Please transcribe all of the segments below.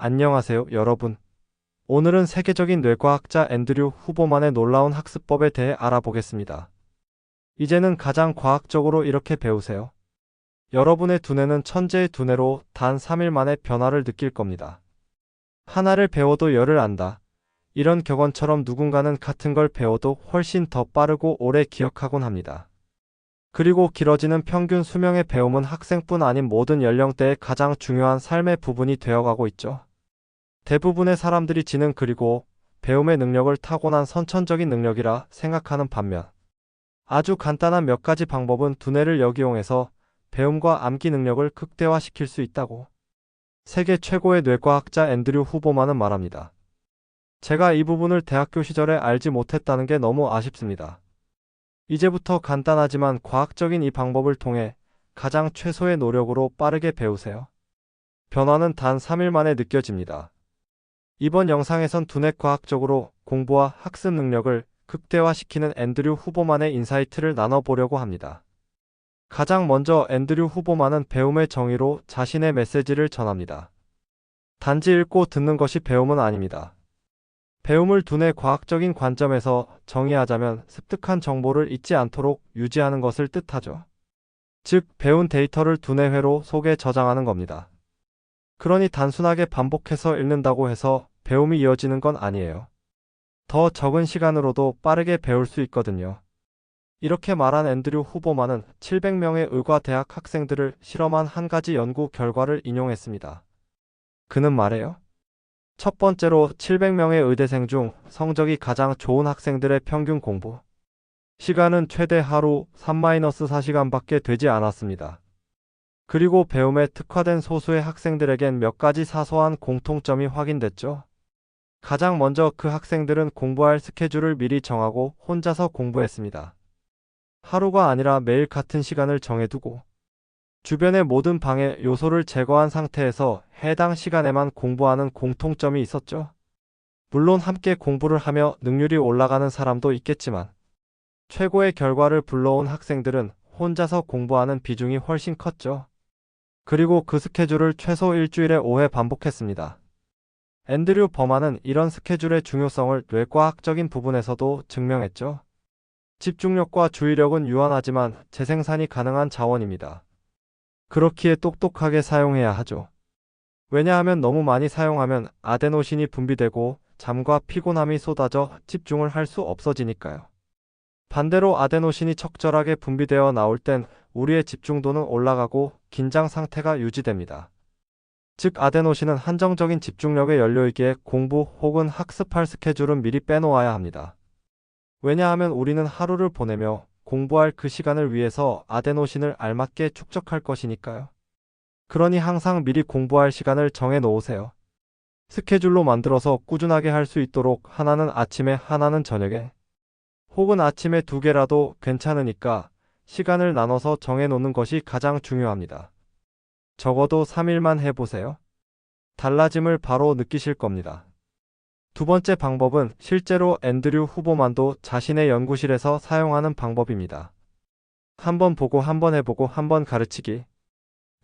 안녕하세요, 여러분. 오늘은 세계적인 뇌과학자 앤드류 후보만의 놀라운 학습법에 대해 알아보겠습니다. 이제는 가장 과학적으로 이렇게 배우세요. 여러분의 두뇌는 천재의 두뇌로 단 3일 만에 변화를 느낄 겁니다. 하나를 배워도 열을 안다. 이런 격언처럼 누군가는 같은 걸 배워도 훨씬 더 빠르고 오래 기억하곤 합니다. 그리고 길어지는 평균 수명의 배움은 학생뿐 아닌 모든 연령대의 가장 중요한 삶의 부분이 되어가고 있죠. 대부분의 사람들이 지능 그리고 배움의 능력을 타고난 선천적인 능력이라 생각하는 반면 아주 간단한 몇 가지 방법은 두뇌를 역이용해서 배움과 암기 능력을 극대화시킬 수 있다고 세계 최고의 뇌과학자 앤드류 후보만은 말합니다. 제가 이 부분을 대학교 시절에 알지 못했다는 게 너무 아쉽습니다. 이제부터 간단하지만 과학적인 이 방법을 통해 가장 최소의 노력으로 빠르게 배우세요. 변화는 단 3일 만에 느껴집니다. 이번 영상에선 두뇌 과학적으로 공부와 학습 능력을 극대화시키는 앤드류 후보만의 인사이트를 나눠보려고 합니다. 가장 먼저 앤드류 후보만은 배움의 정의로 자신의 메시지를 전합니다. 단지 읽고 듣는 것이 배움은 아닙니다. 배움을 두뇌 과학적인 관점에서 정의하자면 습득한 정보를 잊지 않도록 유지하는 것을 뜻하죠. 즉, 배운 데이터를 두뇌회로 속에 저장하는 겁니다. 그러니 단순하게 반복해서 읽는다고 해서 배움이 이어지는 건 아니에요. 더 적은 시간으로도 빠르게 배울 수 있거든요. 이렇게 말한 앤드류 후보만은 700명의 의과대학 학생들을 실험한 한 가지 연구 결과를 인용했습니다. 그는 말해요. 첫 번째로 700명의 의대생 중 성적이 가장 좋은 학생들의 평균 공부. 시간은 최대 하루 3-4시간밖에 되지 않았습니다. 그리고 배움에 특화된 소수의 학생들에겐 몇 가지 사소한 공통점이 확인됐죠. 가장 먼저 그 학생들은 공부할 스케줄을 미리 정하고 혼자서 공부했습니다. 하루가 아니라 매일 같은 시간을 정해두고 주변의 모든 방해 요소를 제거한 상태에서 해당 시간에만 공부하는 공통점이 있었죠. 물론 함께 공부를 하며 능률이 올라가는 사람도 있겠지만 최고의 결과를 불러온 학생들은 혼자서 공부하는 비중이 훨씬 컸죠. 그리고 그 스케줄을 최소 일주일에 5회 반복했습니다. 앤드류 버만은 이런 스케줄의 중요성을 뇌과학적인 부분에서도 증명했죠. 집중력과 주의력은 유한하지만 재생산이 가능한 자원입니다. 그렇기에 똑똑하게 사용해야 하죠. 왜냐하면 너무 많이 사용하면 아데노신이 분비되고 잠과 피곤함이 쏟아져 집중을 할 수 없어지니까요. 반대로 아데노신이 적절하게 분비되어 나올 땐 우리의 집중도는 올라가고 긴장 상태가 유지됩니다. 즉 아데노신은 한정적인 집중력의 연료이기에 공부 혹은 학습할 스케줄은 미리 빼놓아야 합니다. 왜냐하면 우리는 하루를 보내며 공부할 그 시간을 위해서 아데노신을 알맞게 축적할 것이니까요. 그러니 항상 미리 공부할 시간을 정해 놓으세요. 스케줄로 만들어서 꾸준하게 할 수 있도록 하나는 아침에 하나는 저녁에 혹은 아침에 두 개라도 괜찮으니까 시간을 나눠서 정해 놓는 것이 가장 중요합니다. 적어도 3일만 해보세요. 달라짐을 바로 느끼실 겁니다. 두 번째 방법은 실제로 앤드류 후보만도 자신의 연구실에서 사용하는 방법입니다. 한번 보고 한번 해보고 한번 가르치기.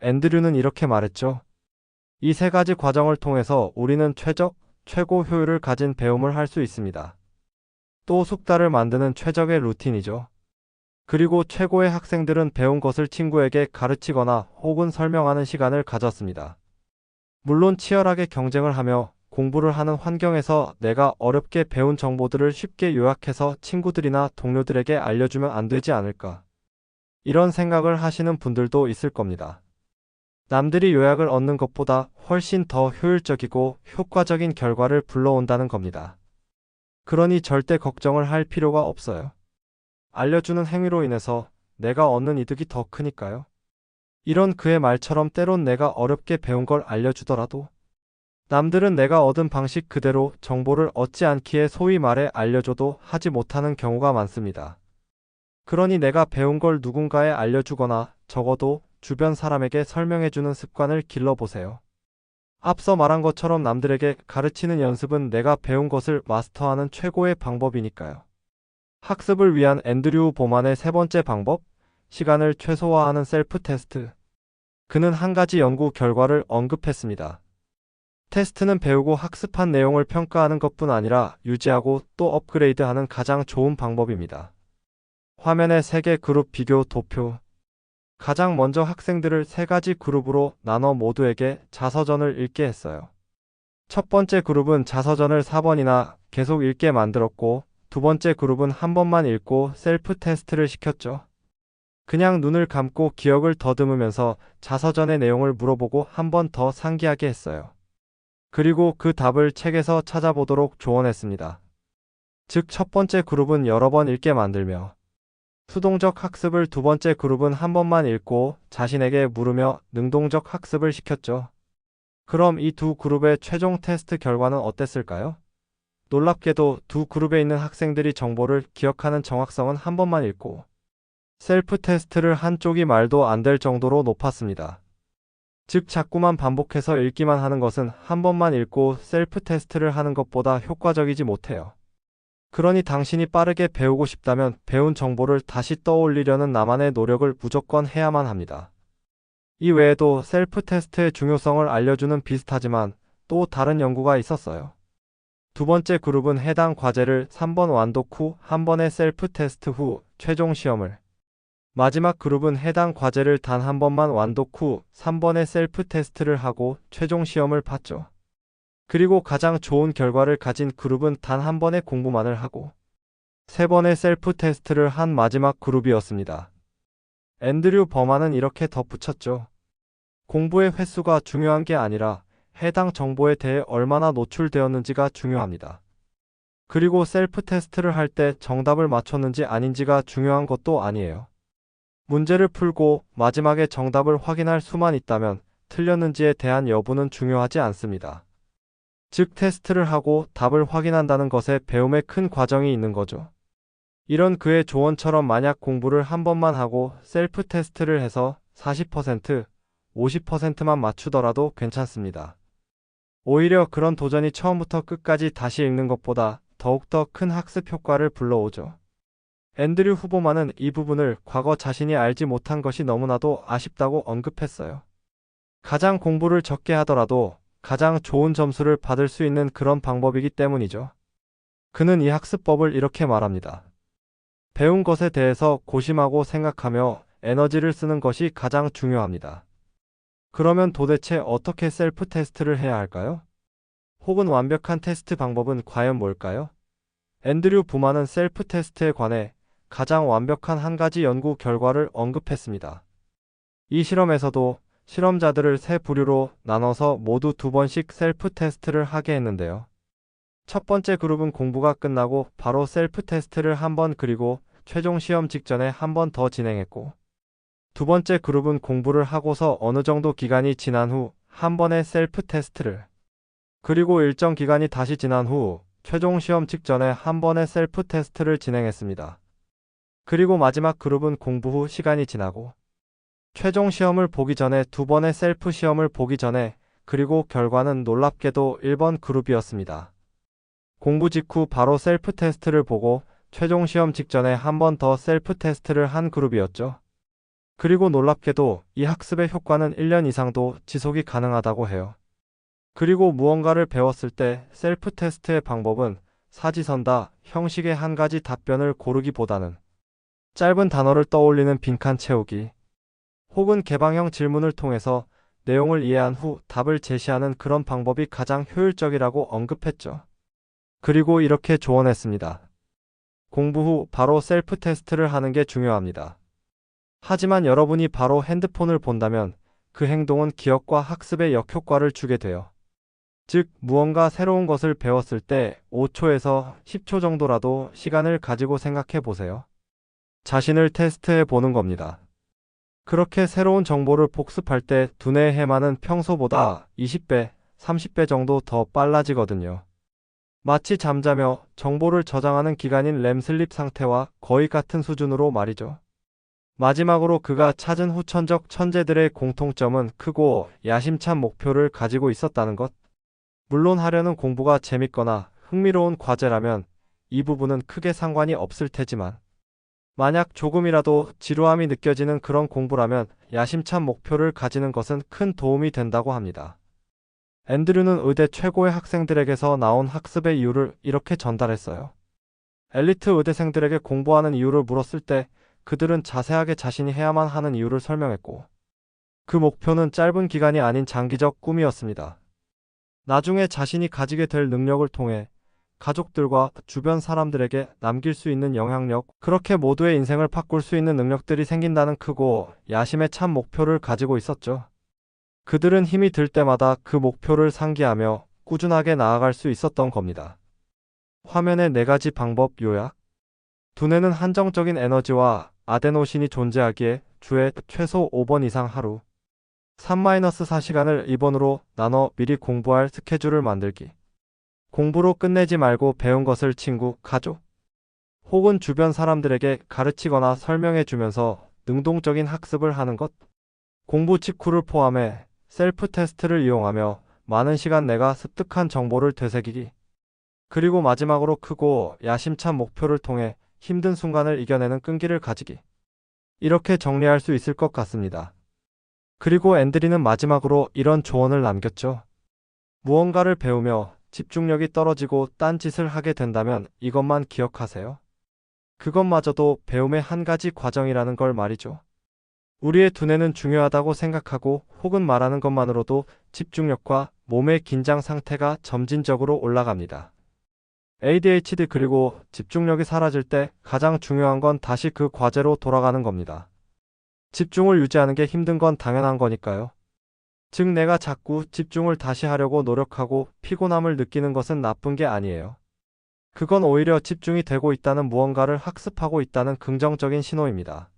앤드류는 이렇게 말했죠. 이 세 가지 과정을 통해서 우리는 최적, 최고 효율을 가진 배움을 할 수 있습니다. 또 숙달을 만드는 최적의 루틴이죠. 그리고 최고의 학생들은 배운 것을 친구에게 가르치거나 혹은 설명하는 시간을 가졌습니다. 물론 치열하게 경쟁을 하며 공부를 하는 환경에서 내가 어렵게 배운 정보들을 쉽게 요약해서 친구들이나 동료들에게 알려주면 안 되지 않을까. 이런 생각을 하시는 분들도 있을 겁니다. 남들이 요약을 얻는 것보다 훨씬 더 효율적이고 효과적인 결과를 불러온다는 겁니다. 그러니 절대 걱정을 할 필요가 없어요. 알려주는 행위로 인해서 내가 얻는 이득이 더 크니까요. 이런 그의 말처럼 때론 내가 어렵게 배운 걸 알려주더라도 남들은 내가 얻은 방식 그대로 정보를 얻지 않기에 소위 말해 알려줘도 하지 못하는 경우가 많습니다. 그러니 내가 배운 걸 누군가에 알려주거나 적어도 주변 사람에게 설명해주는 습관을 길러보세요. 앞서 말한 것처럼 남들에게 가르치는 연습은 내가 배운 것을 마스터하는 최고의 방법이니까요. 학습을 위한 앤드류 보만의 세 번째 방법, 시간을 최소화하는 셀프 테스트. 그는 한 가지 연구 결과를 언급했습니다. 테스트는 배우고 학습한 내용을 평가하는 것뿐 아니라 유지하고 또 업그레이드하는 가장 좋은 방법입니다. 화면의 3개 그룹 비교 도표. 가장 먼저 학생들을 세 가지 그룹으로 나눠 모두에게 자서전을 읽게 했어요. 첫 번째 그룹은 자서전을 4번이나 계속 읽게 만들었고, 두 번째 그룹은 한 번만 읽고 셀프 테스트를 시켰죠. 그냥 눈을 감고 기억을 더듬으면서 자서전의 내용을 물어보고 한 번 더 상기하게 했어요. 그리고 그 답을 책에서 찾아보도록 조언했습니다. 즉, 첫 번째 그룹은 여러 번 읽게 만들며, 수동적 학습을 두 번째 그룹은 한 번만 읽고 자신에게 물으며 능동적 학습을 시켰죠. 그럼 이 두 그룹의 최종 테스트 결과는 어땠을까요? 놀랍게도 두 그룹에 있는 학생들이 정보를 기억하는 정확성은 한 번만 읽고 셀프 테스트를 한 쪽이 말도 안 될 정도로 높았습니다. 즉, 자꾸만 반복해서 읽기만 하는 것은 한 번만 읽고 셀프 테스트를 하는 것보다 효과적이지 못해요. 그러니 당신이 빠르게 배우고 싶다면 배운 정보를 다시 떠올리려는 나만의 노력을 무조건 해야만 합니다. 이 외에도 셀프 테스트의 중요성을 알려주는 비슷하지만 또 다른 연구가 있었어요. 두 번째 그룹은 해당 과제를 3번 완독 후 한 번의 셀프 테스트 후 최종 시험을 마지막 그룹은 해당 과제를 단 한 번만 완독 후 3번의 셀프 테스트를 하고 최종 시험을 봤죠. 그리고 가장 좋은 결과를 가진 그룹은 단 한 번의 공부만을 하고 세 번의 셀프 테스트를 한 마지막 그룹이었습니다. 앤드류 버만은 이렇게 덧붙였죠. 공부의 횟수가 중요한 게 아니라 해당 정보에 대해 얼마나 노출되었는지가 중요합니다. 그리고 셀프 테스트를 할 때 정답을 맞췄는지 아닌지가 중요한 것도 아니에요. 문제를 풀고 마지막에 정답을 확인할 수만 있다면 틀렸는지에 대한 여부는 중요하지 않습니다. 즉 테스트를 하고 답을 확인한다는 것에 배움에 큰 과정이 있는 거죠. 이런 그의 조언처럼 만약 공부를 한 번만 하고 셀프 테스트를 해서 40%, 50%만 맞추더라도 괜찮습니다. 오히려 그런 도전이 처음부터 끝까지 다시 읽는 것보다 더욱더 큰 학습 효과를 불러오죠. 앤드류 후보만은 이 부분을 과거 자신이 알지 못한 것이 너무나도 아쉽다고 언급했어요. 가장 공부를 적게 하더라도 가장 좋은 점수를 받을 수 있는 그런 방법이기 때문이죠. 그는 이 학습법을 이렇게 말합니다. 배운 것에 대해서 고심하고 생각하며 에너지를 쓰는 것이 가장 중요합니다. 그러면 도대체 어떻게 셀프 테스트를 해야 할까요? 혹은 완벽한 테스트 방법은 과연 뭘까요? 앤드류 부만은 셀프 테스트에 관해 가장 완벽한 한 가지 연구 결과를 언급했습니다. 이 실험에서도 실험자들을 세 부류로 나눠서 모두 두 번씩 셀프 테스트를 하게 했는데요. 첫 번째 그룹은 공부가 끝나고 바로 셀프 테스트를 한 번 그리고 최종 시험 직전에 한 번 더 진행했고, 두 번째 그룹은 공부를 하고서 어느 정도 기간이 지난 후 한 번의 셀프 테스트를, 그리고 일정 기간이 다시 지난 후 최종 시험 직전에 한 번의 셀프 테스트를 진행했습니다. 그리고 마지막 그룹은 공부 후 시간이 지나고 최종 시험을 보기 전에 두 번의 셀프 시험을 보기 전에 그리고 결과는 놀랍게도 1번 그룹이었습니다. 공부 직후 바로 셀프 테스트를 보고 최종 시험 직전에 한 번 더 셀프 테스트를 한 그룹이었죠. 그리고 놀랍게도 이 학습의 효과는 1년 이상도 지속이 가능하다고 해요. 그리고 무언가를 배웠을 때 셀프 테스트의 방법은 사지선다 형식의 한 가지 답변을 고르기보다는 짧은 단어를 떠올리는 빈칸 채우기, 혹은 개방형 질문을 통해서 내용을 이해한 후 답을 제시하는 그런 방법이 가장 효율적이라고 언급했죠. 그리고 이렇게 조언했습니다. 공부 후 바로 셀프 테스트를 하는 게 중요합니다. 하지만 여러분이 바로 핸드폰을 본다면 그 행동은 기억과 학습에 역효과를 주게 돼요. 즉, 무언가 새로운 것을 배웠을 때 5초에서 10초 정도라도 시간을 가지고 생각해 보세요. 자신을 테스트해 보는 겁니다. 그렇게 새로운 정보를 복습할 때 두뇌의 해마는 평소보다 20배, 30배 정도 더 빨라지거든요. 마치 잠자며 정보를 저장하는 기간인 램슬립 상태와 거의 같은 수준으로 말이죠. 마지막으로 그가 찾은 후천적 천재들의 공통점은 크고 야심찬 목표를 가지고 있었다는 것. 물론 하려는 공부가 재밌거나 흥미로운 과제라면 이 부분은 크게 상관이 없을 테지만 만약 조금이라도 지루함이 느껴지는 그런 공부라면 야심찬 목표를 가지는 것은 큰 도움이 된다고 합니다. 앤드류는 의대 최고의 학생들에게서 나온 학습의 이유를 이렇게 전달했어요. 엘리트 의대생들에게 공부하는 이유를 물었을 때 그들은 자세하게 자신이 해야만 하는 이유를 설명했고, 그 목표는 짧은 기간이 아닌 장기적 꿈이었습니다. 나중에 자신이 가지게 될 능력을 통해 가족들과 주변 사람들에게 남길 수 있는 영향력, 그렇게 모두의 인생을 바꿀 수 있는 능력들이 생긴다는 크고 야심의 참 목표를 가지고 있었죠. 그들은 힘이 들 때마다 그 목표를 상기하며 꾸준하게 나아갈 수 있었던 겁니다. 화면의 네 가지 방법 요약. 두뇌는 한정적인 에너지와 아데노신이 존재하기에 주에 최소 5번 이상 하루 3-4시간을 2번으로 나눠 미리 공부할 스케줄을 만들기. 공부로 끝내지 말고 배운 것을 친구, 가족 혹은 주변 사람들에게 가르치거나 설명해 주면서 능동적인 학습을 하는 것. 공부 직후를 포함해 셀프 테스트를 이용하며 많은 시간 내가 습득한 정보를 되새기기. 그리고 마지막으로 크고 야심찬 목표를 통해 힘든 순간을 이겨내는 끈기를 가지기. 이렇게 정리할 수 있을 것 같습니다. 그리고 앤드리는 마지막으로 이런 조언을 남겼죠. 무언가를 배우며 집중력이 떨어지고 딴짓을 하게 된다면 이것만 기억하세요. 그것마저도 배움의 한 가지 과정이라는 걸 말이죠. 우리의 두뇌는 중요하다고 생각하고 혹은 말하는 것만으로도 집중력과 몸의 긴장 상태가 점진적으로 올라갑니다. ADHD 그리고 집중력이 사라질 때 가장 중요한 건 다시 그 과제로 돌아가는 겁니다. 집중을 유지하는 게 힘든 건 당연한 거니까요. 즉 내가 자꾸 집중을 다시 하려고 노력하고 피곤함을 느끼는 것은 나쁜 게 아니에요. 그건 오히려 집중이 되고 있다는 무언가를 학습하고 있다는 긍정적인 신호입니다.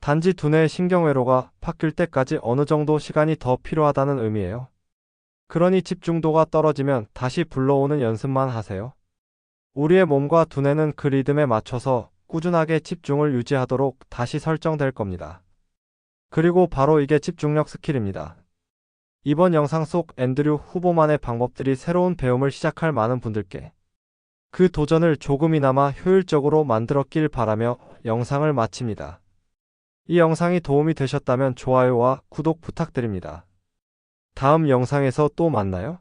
단지 두뇌의 신경회로가 바뀔 때까지 어느 정도 시간이 더 필요하다는 의미예요. 그러니 집중도가 떨어지면 다시 불러오는 연습만 하세요. 우리의 몸과 두뇌는 그 리듬에 맞춰서 꾸준하게 집중을 유지하도록 다시 설정될 겁니다. 그리고 바로 이게 집중력 스킬입니다. 이번 영상 속 앤드류 후보만의 방법들이 새로운 배움을 시작할 많은 분들께 그 도전을 조금이나마 효율적으로 만들었길 바라며 영상을 마칩니다. 이 영상이 도움이 되셨다면 좋아요와 구독 부탁드립니다. 다음 영상에서 또 만나요.